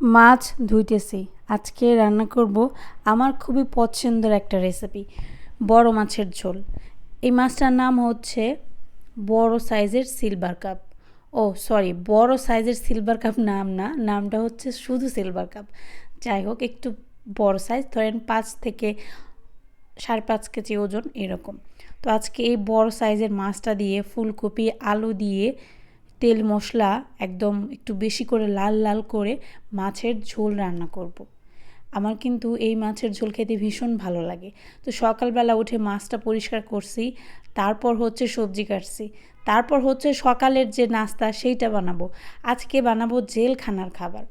মাছ ধুইতেছি। আজকে রান্না করব আমার খুবই পছন্দের একটা রেসিপি বড় মাছের ঝোল। এই মাছটার নাম হচ্ছে বড় সাইজের সিলভার কাপ ও সরি বড় সাইজের সিলভার কাপ নাম না, নামটা হচ্ছে শুধু সিলভার কাপ যাই হোক, একটু বড় সাইজ ধরেন পাঁচ থেকে সাড়ে পাঁচ কেজি ওজন এরকম। তো আজকে এই বড় সাইজের মাছটা দিয়ে ফুলকপি, আলু দিয়ে তেল মশলা একদম একটু বেশি করে লাল লাল করে মাছের ঝোল রান্না করব। আমার কিন্তু এই মাছের ঝোল খেতে ভীষণ ভালো লাগে। তো সকালবেলা উঠে মাছটা পরিষ্কার করছি, তারপর হচ্ছে সবজি কাটছি, তারপর হচ্ছে সকালের যে নাস্তা সেইটা বানাবো। আজকে বানাবো জেলখানার খাবার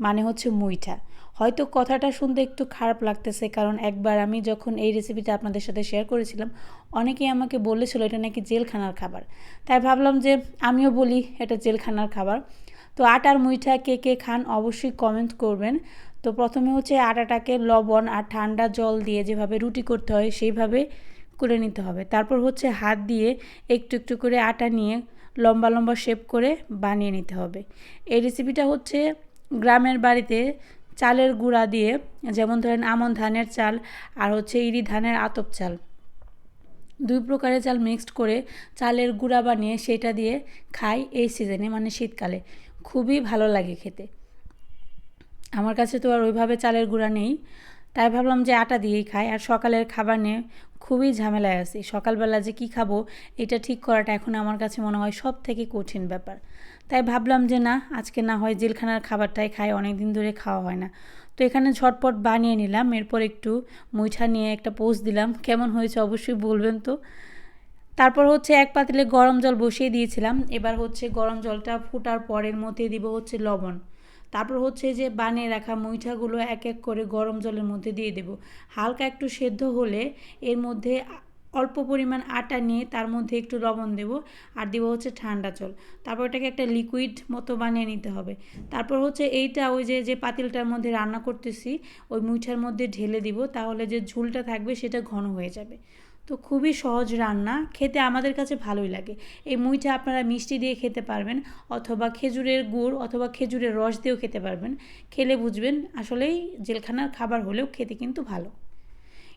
মানে হচ্ছে মুইঠা। হয়তো কথাটা শুনতে একটু খারাপ লাগতেছে, কারণ একবার আমি যখন এই রেসিপিটা আপনাদের সাথে শেয়ার করেছিলাম, অনেকেই আমাকে বলেছিল এটা নাকি জেলখানার খাবার। তাই ভাবলাম যে আমিও বলি এটা জেলখানার খাবার। তো আটার মুইঠা কে কে খান অবশ্যই কমেন্ট করবেন। তো প্রথমে হচ্ছে আটাটাকে লবণ আর ঠান্ডা জল দিয়ে যেভাবে রুটি করতে হয়, সেইভাবে করে নিতে হবে। তারপর হচ্ছে হাত দিয়ে একটু একটু করে আটা নিয়ে লম্বা লম্বা শেপ করে বানিয়ে নিতে হবে। এই রেসিপিটা হচ্ছে গ্রামের বাড়িতে চালের গুঁড়া দিয়ে, যেমন ধরেন আমন ধানের চাল আর হচ্ছে ইরি ধানের আতপ চাল। দুই প্রকারের চাল মিক্সড করে চালের গুঁড়া বানিয়ে সেটা দিয়ে খাই এই সিজনে মানে শীতকালে। খুবই ভালো লাগে খেতে। আমার কাছে তো আর ওইভাবে চালের গুঁড়া নেই। তাই ভাবলাম যে আটা দিয়েই খাই। আর সকালের খাবার নিয়ে খুবই ঝামেলায় আছি। সকালবেলা যে কি খাব, এটা ঠিক করাটা এখন আমার কাছে মনে হয় সব থেকে কঠিন ব্যাপার। তাই ভাবলাম যে না, আজকে না হয় জেলখানার খাবারটাই খাই অনেক দিন ধরে খাওয়া হয় না। তো এখানে ঝটপট বানিয়ে নিলাম। এরপর একটু মুইঠা নিয়ে একটা পোস্ট দিলাম। কেমন হয়েছে অবশ্যই বলবেন তো। তারপর হচ্ছে এক পাতিলে গরম জল বসিয়ে দিয়েছিলাম। এবার হচ্ছে গরম জলটা ফুটার পরের মধ্যে দিব হচ্ছে লবণ। তারপর হচ্ছে যে বানিয়ে রাখা মুইঠাগুলো এক এক করে গরম জলের মধ্যে দিয়ে দেব। হালকা একটু সেদ্ধ হলে এর মধ্যে অল্প পরিমাণ আটা নিয়ে তার মধ্যে একটু লবণ দেব আর দেবো হচ্ছে ঠান্ডা জল। তারপর এটাকে একটা লিকুইড মতো বানিয়ে নিতে হবে। তারপর হচ্ছে এইটা ওই যে যে পাতিলটার মধ্যে রান্না করতেছি, ওই মুইঠার মধ্যে ঢেলে দিব, তাহলে যে ঝুলটা থাকবে সেটা ঘন হয়ে যাবে। তো খুবই সহজ রান্না। খেতে আমাদের কাছে ভালোই লাগে। এই মুইটা আপনারা মিষ্টি দিয়ে খেতে পারবেন অথবা খেজুরের গুড় অথবা খেজুরের রস দিয়েও খেতে পারবেন। খেলে বুঝবেন আসলেই জেলখানার খাবার হলেও খেতে কিন্তু ভালো।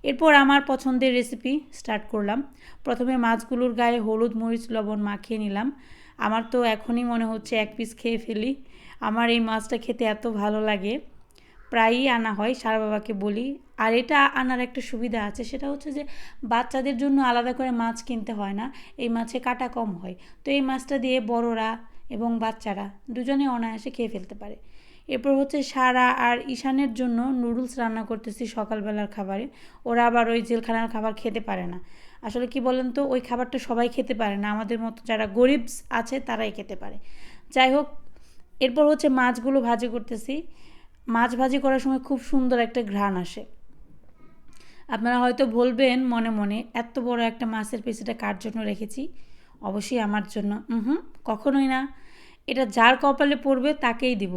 এরপর আমার পছন্দের রেসিপি স্টার্ট করলাম। প্রথমে মাছগুলোর গায়ে হলুদ, মরিচ, লবণ মাখিয়ে নিলাম। আমার তো এখনই মনে হচ্ছে এক পিস খেয়ে ফেলি। আমার এই মাছটা খেতে এত ভালো লাগে। প্রায়ই আনা হয়, সারা বাবাকে বলি আর এটা আনার একটা সুবিধা আছে, সেটা হচ্ছে যে বাচ্চাদের জন্য আলাদা করে মাছ কিনতে হয় না, এই মাছে কাটা কম হয়। তো এই মাছটা দিয়ে বড়রা এবং বাচ্চারা দুজনে অনায়াসে খেয়ে ফেলতে পারে। এরপর হচ্ছে সারা আর ঈশানের জন্য নুডলস রান্না করতেছি সকালবেলার খাবারে। ওরা আবার ওই জেলখানার খাবার খেতে পারে না। আসলে কি বলেন তো, ওই খাবারটা সবাই খেতে পারে না, আমাদের মতো যারা গরিব আছে তারাই খেতে পারে। যাই হোক, এরপর হচ্ছে মাছগুলো ভাজি করতেছি। মাছ ভাজি করার সময় খুব সুন্দর একটা ঘ্রাণ আসে। আপনারা হয়তো বলবেন মনে মনে, এত বড় একটা মাছের পিস, এটা কার জন্য রেখেছি? অবশ্যই আমার জন্য হুম, কখনোই না। এটা যার কপালে পড়বে, তাকেই দিব।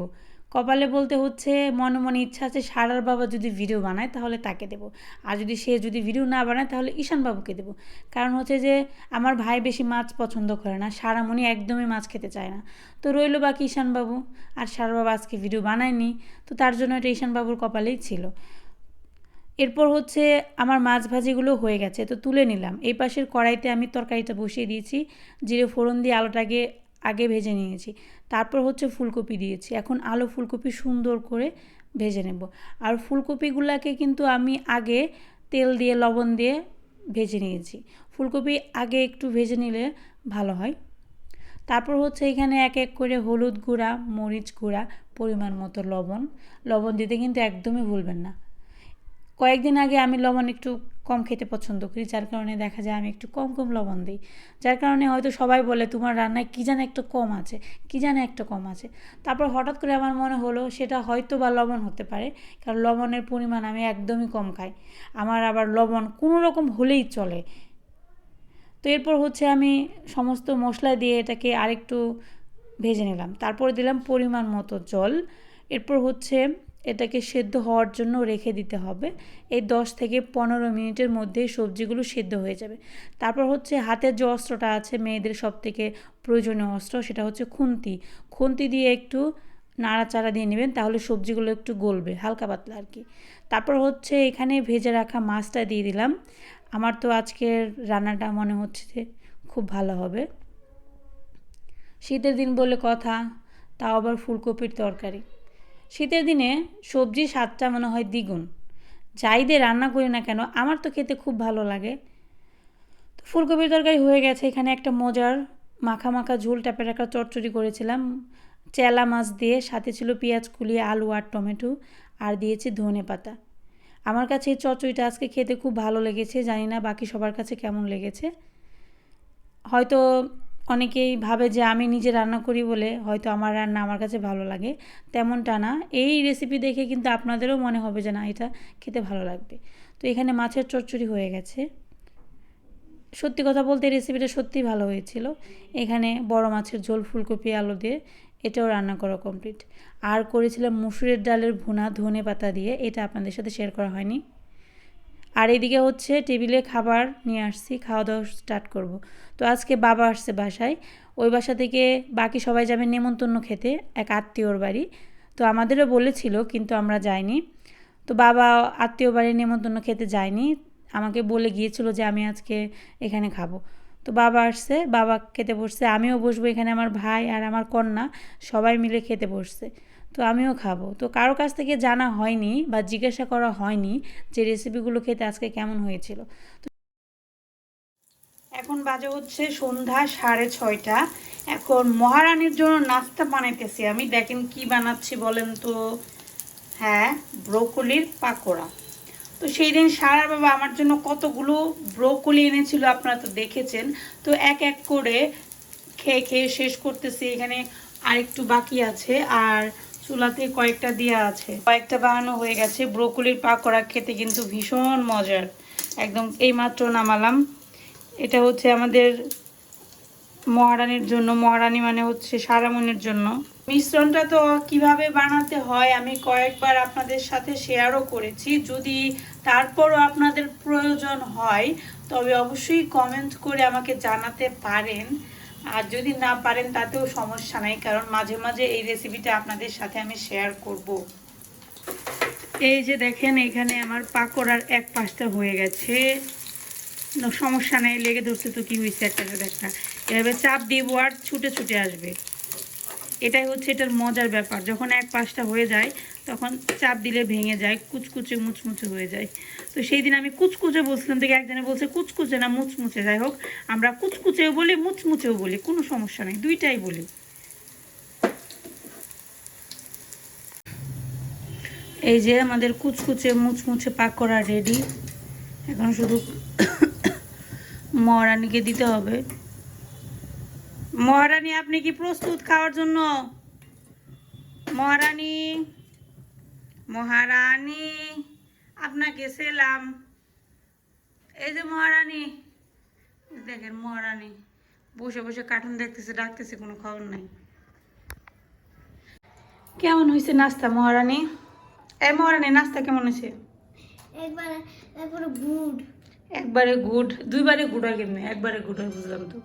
কপালে বলতে হচ্ছে, মনে মনে ইচ্ছা আছে, সারার বাবা যদি ভিডিও বানায়, তাহলে তাকে দেবো। আর যদি সে যদি ভিডিও না বানায়, তাহলে ঈশান বাবুকে দেবো। কারণ হচ্ছে যে, আমার ভাই বেশি মাছ পছন্দ করে না। সারামণি একদমই মাছ খেতে চায় না। তো রইল বাকি ঈশান বাবু আর সারা বাবা আজকে ভিডিও বানায়নি, তো তার জন্য এটা ঈশান বাবুর কপালেই ছিল। এরপর হচ্ছে আমার মাছ ভাজিগুলো হয়ে গেছে, তো তুলে নিলাম। এই পাশের কড়াইতে আমি তরকারিটা বসিয়ে দিয়েছি, জিরে ফোড়ন দিয়ে আলুটাকে আগে ভেজে নিয়েছি। তারপর হচ্ছে ফুলকপি দিয়েছি। এখন আলু ফুলকপি সুন্দর করে ভেজে নেব। আর ফুলকপিগুলোকে কিন্তু আমি আগে তেল দিয়ে, লবণ দিয়ে ভেজে নিয়েছি। ফুলকপি আগে একটু ভেজে নিলে ভালো হয়। তারপর হচ্ছে এখানে এক এক করে হলুদ গুঁড়া, মরিচ গুঁড়া, পরিমাণ মতো লবণ। লবণ দিতে কিন্তু একদমই ভুলবেন না। কয়েকদিন আগে আমি লবণ একটু কম খেতে পছন্দ করি, যার কারণে দেখা যায় আমি একটু কম কম লবণ দিই। যার কারণে হয়তো সবাই বলে, তোমার রান্নায় কী জানে একটু কম আছে, কী জানে একটা কম আছে। তারপর হঠাৎ করে আমার মনে হলো, সেটা হয়তো বা লবণ হতে পারে, কারণ লবণের পরিমাণ আমি একদমই কম খাই। আমার আবার লবণ কোনো রকম হলেই চলে। তো এরপর হচ্ছে আমি সমস্ত মশলা দিয়ে এটাকে আরেকটু ভেজে নিলাম। তারপর দিলাম পরিমাণ মতো জল। এরপর হচ্ছে এটাকে সেদ্ধ হওয়ার জন্য রেখে দিতে হবে। এই দশ থেকে পনেরো মিনিটের মধ্যেই সবজিগুলো সেদ্ধ হয়ে যাবে। তারপর হচ্ছে হাতের যে অস্ত্রটা আছে, মেয়েদের সব থেকে প্রয়োজনীয় অস্ত্র, সেটা হচ্ছে খুন্তি। খুন্তি দিয়ে একটু নাড়াচাড়া দিয়ে নেবেন, তাহলে সবজিগুলো একটু গলবে, হালকা পাতলা আর কি। তারপর হচ্ছে এখানে ভেজে রাখা মাছটা দিয়ে দিলাম। আমার তো আজকের রান্নাটা মনে হচ্ছে যে খুব ভালো হবে। শীতের দিন বলে কথা, তাও আবার ফুলকপির তরকারি। শীতের দিনে সবজি স্বাদটা মনে হয় দ্বিগুণ। যাই দিয়ে রান্না করি না কেন, আমার তো খেতে খুব ভালো লাগে। তো ফুলকপির তরকারি হয়ে গেছে, এখানে একটা মজার মাখা মাখা ঝোল টাপের একটা চচ্চড়ি করেছিলাম। চেলা মাছ দিয়ে, সাথে ছিল পেঁয়াজ কুলিয়ে আলু আর টমেটো, আর দিয়েছি ধনে পাতা। আমার কাছে এই চচ্চড়িটা আজকে খেতে খুব ভালো লেগেছে, জানি না বাকি সবার কাছে কেমন লেগেছে। হয়তো অনেকেই ভাবে যে আমি নিজে রান্না করি বলে হয়তো আমার রান্না আমার কাছে ভালো লাগে, তেমনটা না। এই রেসিপি দেখে কিন্তু আপনাদেরও মনে হবে যে না, এটা খেতে ভালো লাগবে। তো এখানে মাছের চচ্চড়ি হয়ে গেছে। সত্যি কথা বলতে এই রেসিপিটা সত্যিই ভালো হয়েছিল। এখানে বড় মাছের ঝোল, ফুলকপি, আলু দিয়ে এটাও রান্না করা কমপ্লিট আর করেছিলাম মুসুরের ডালের ভুনা ধনে পাতা দিয়ে, এটা আপনাদের সাথে শেয়ার করা হয়নি। আর এদিকে হচ্ছে টেবিলে খাবার নিয়ে আসছি খাওয়া দাওয়া স্টার্ট করব। তো আজকে বাবা আসছে বাসায়, ওই বাসা থেকে বাকি সবাই যাবে নেমন্তন্ন খেতে, এক আত্মীয়র বাড়ি। তো আমাদেরও বলেছিল, কিন্তু আমরা যাইনি। তো বাবা আত্মীয় বাড়ি নেমন্তন্ন খেতে যায়নি, আমাকে বলে গিয়েছিল যে আমি আজকে এখানে খাব। তো বাবা আসছে, বাবা খেতে বসছে, আমিও বসবো এখানে, আমার ভাই আর আমার কন্যা সবাই মিলে খেতে বসছে। তো আমিও খাব। তো কারও কাছ থেকে জানা হয়নি বা জিজ্ঞাসা করা হয়নি যে রেসিপিগুলো খেতে আজকে কেমন হয়েছিল। তো এখন বাজে হচ্ছে সন্ধ্যা সাড়ে ছয়টা। এখন মহারানীর জন্য নাস্তা বানাইতেছি আমি। দেখেন কি বানাচ্ছি বলেন তো? হ্যাঁ ব্রোকলির পাকোড়া। তো সেই দিন সারা বাবা আমার জন্য কতগুলো ব্রোকলি এনেছিল আপনারা তো দেখেছেন। তো এক এক করে খেয়ে খেয়ে শেষ করতেছি। এখানে আরেকটু বাকি আছে। আর চুলাতে কয়েকটা দেওয়া আছে। কয়েকটা বানানো হয়ে গেছে। ব্রোকলির পাকোড়া খেতে কিন্তু ভীষণ মজার। একদম এইমাত্র নামালাম। এটা হচ্ছে আমাদের মহারানীর জন্য। মহারানী মানে হচ্ছে সারামনের জন্য। মিশ্রণটা তো কীভাবে বানাতে হয় আমি কয়েকবার আপনাদের সাথে শেয়ারও করেছি। যদি তারপরও আপনাদের প্রয়োজন হয়, তবে অবশ্যই কমেন্ট করে আমাকে জানাতে পারেন। আর যদি না পারেন তাতেও সমস্যা নাই, কারণ মাঝে মাঝে এই রেসিপিটা আপনাদের সাথে আমি শেয়ার করব। এই যে দেখেন, এখানে আমার পাকোড়ার এক পাশটা হয়ে গেছে। সমস্যা নেই, লেগে ধরছে তো কি হয়েছে একটা একটা এভাবে চাপ দিব আর ছুটে ছুটে আসবে। এটাই হচ্ছে এটার মজার ব্যাপার। যখন এক পাশটা হয়ে যায়, তখন চাপ দিলে ভেঙে যায়, কুচকুচে, মুচমুচে হয়ে যায়। তো সেই দিন আমি কুচকুচে বলছিলাম, থেকে একজনে বলছে, কুচকুচে না মুচমুচে? যাই হোক, আমরা কুচকুচেও বলি, মুচমুচেও বলি, কোনো সমস্যা নেই, দুইটাই বলি। এই যে আমাদের কুচকুচে, মুচমুচে পাক করা রেডি এখন শুধু মহারানীকে দিতে হবে। মহারানী আপনি কি প্রস্তুত খাওয়ার জন্য? মহারানী মহারানী আপনাকে সেলাম। এই যে মহারানী দেখেন মহারানী বসে বসে কার্টুন দেখতেছে ডাকতেছে কোনো খবর নাই। কেমন হয়েছে নাস্তা মহারানী? এই মহারানী নাস্তা কেমন হয়েছে? একবারে একবার গুড একবারে গুড দুইবারে গুড হয় কেমনি? একবারে গুড হয় বুঝলাম তো।